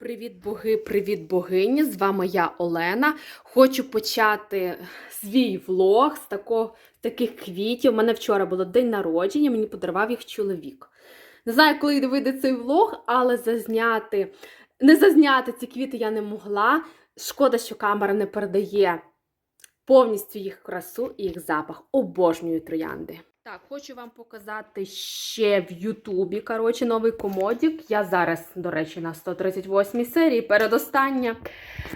Привіт, боги, привіт, богині! З вами я Олена. Хочу почати свій влог з такого, таких квітів. У мене вчора було день народження, мені подарував їх чоловік. Не знаю, коли вийде цей влог, але зазняти, не зазняти ці квіти я не могла. Шкода, що камера не передає повністю їх красу і їх запах. Обожнюю троянди. Так, хочу вам показати ще в Ютубі, коротше, новий комодік. Я зараз, до речі, на 138 серії, передостання.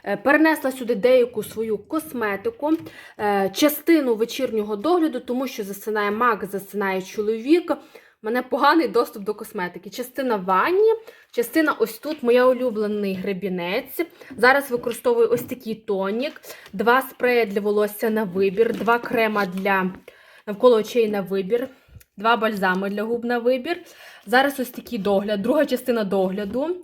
Е, Перенесла сюди деяку свою косметику, е, частину вечірнього догляду, тому що засинає мак, засинає чоловік. У мене поганий доступ до косметики. Частина ванні, частина ось тут моя улюблений гребінець. Зараз використовую ось такий тонік, два спреї для волосся на вибір, два крема для навколо очей на вибір, два бальзами для губ на вибір. Зараз ось такий догляд, друга частина догляду.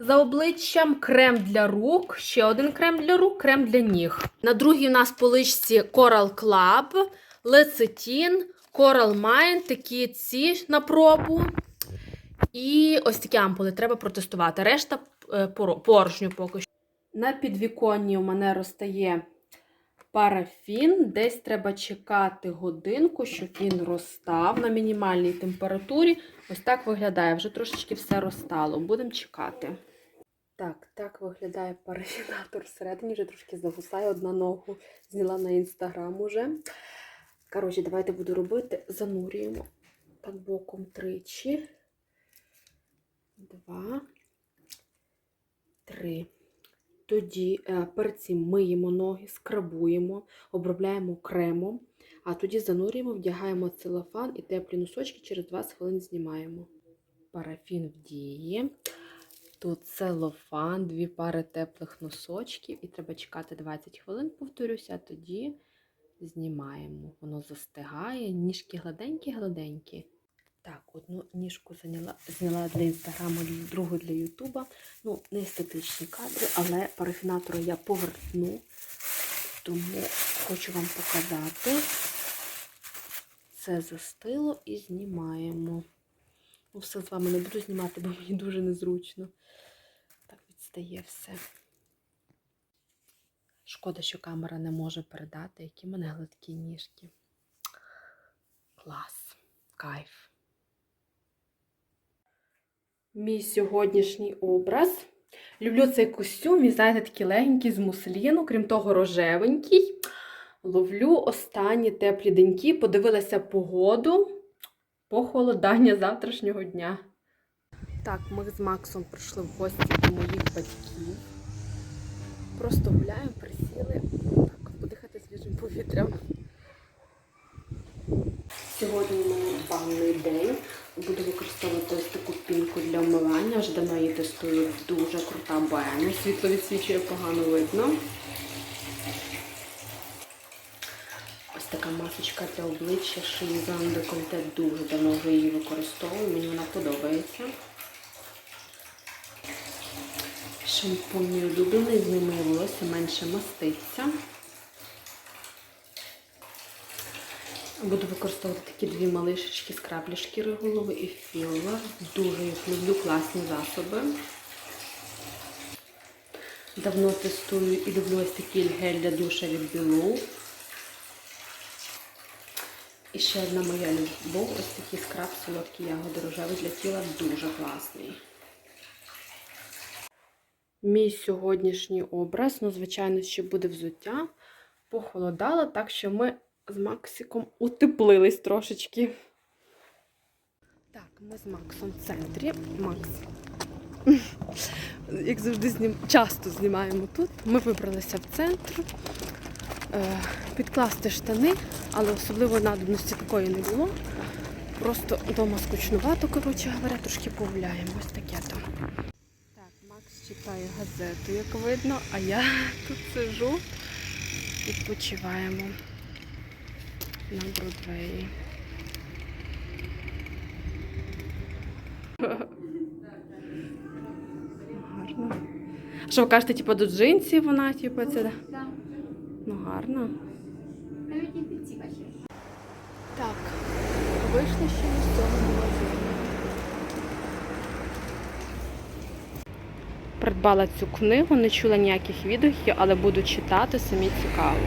За обличчям крем для рук, ще один крем для рук, крем для ніг. На другій у нас поличці Coral Club, Лецитін, Coral Mine, такі ці на пробу. І ось такі ампули треба протестувати. Решта е, порожню поки що. На підвіконні у мене розтає парафін. Десь треба чекати годинку, щоб він розстав на мінімальній температурі. Ось так виглядає. Вже трошечки все розстало. Будемо чекати. Так, так виглядає парафінатор всередині, вже трошки загусає одна ногу. Зняла на інстаграм уже. Коротше, давайте буду робити. Занурюємо так боком тричі. Два. Три. Тоді е, перед цим миємо ноги, скрабуємо, обробляємо кремом, а тоді занурюємо, вдягаємо целофан і теплі носочки через 20 хвилин знімаємо. Парафін в дії. Тут целофан, дві пари теплих носочків, і треба чекати 20 хвилин, повторюся, а тоді знімаємо. Воно застигає, ніжки гладенькі-гладенькі. Так, одну ніжку зайняла, зняла для інстаграму, другу для Ютуба. Ну, не естетичні кадри, але парафінатора я поверну, тому хочу вам показати. Це застило і знімаємо. Ну, все з вами не буду знімати, бо мені дуже незручно. Так відстає все. Шкода, що камера не може передати, які мене гладкі ніжки. Клас, кайф. Мій сьогоднішній образ. Люблю цей костюм, він, знаєте, такий легенький з мусліну, крім того, рожевенький. Ловлю останні теплі деньки, подивилася погоду, похолодання завтрашнього дня. Так, ми з Максом прийшли в гості до моїх батьків. Просто гуляємо, присіли, так, подихати свіжим повітрям. Сьогодні у день. Буду використовувати ось таку пінку для вмивання. Вже давно її тестую. Дуже крута бена. Світло відсвічує погано видно. Ось така масочка для обличчя Шизан декольте. Дуже давно вже її використовую. Мені вона подобається. Шампунь улюблений, з ним моє волосся менше маститься. Буду використовувати такі дві малишечки скраблі шкіри голови і філа. Дуже їх люблю, класні засоби. Давно тестую і люблю ось такий гель для душа від Білу. І ще одна моя любов, ось такий скраб солодкі ягоди рожевий для тіла дуже класний. Мій сьогоднішній образ, ну, звичайно, ще буде взуття. Похолодало, так що ми з Максиком утеплились трошечки. Так, ми з Максом в центрі. Макс. Як завжди, знім... часто знімаємо тут. Ми вибралися в центр. Е, підкласти штани, але особливо надобності такої не було. Просто вдома скучнувато, коротше говоря, трошки погуляємо. Ось таке там. Так, Макс читає газету, як видно, а я тут сижу, відпочиваємо на Бродвеї. Гарно. А що ви кажете, типу, до джинсів вона, типу, це? да? Так, Ну, гарно. навіть і піці бачиш. Так, вийшли ще з цього магазину. Придбала цю книгу, не чула ніяких відгуків, але буду читати, самі цікаво.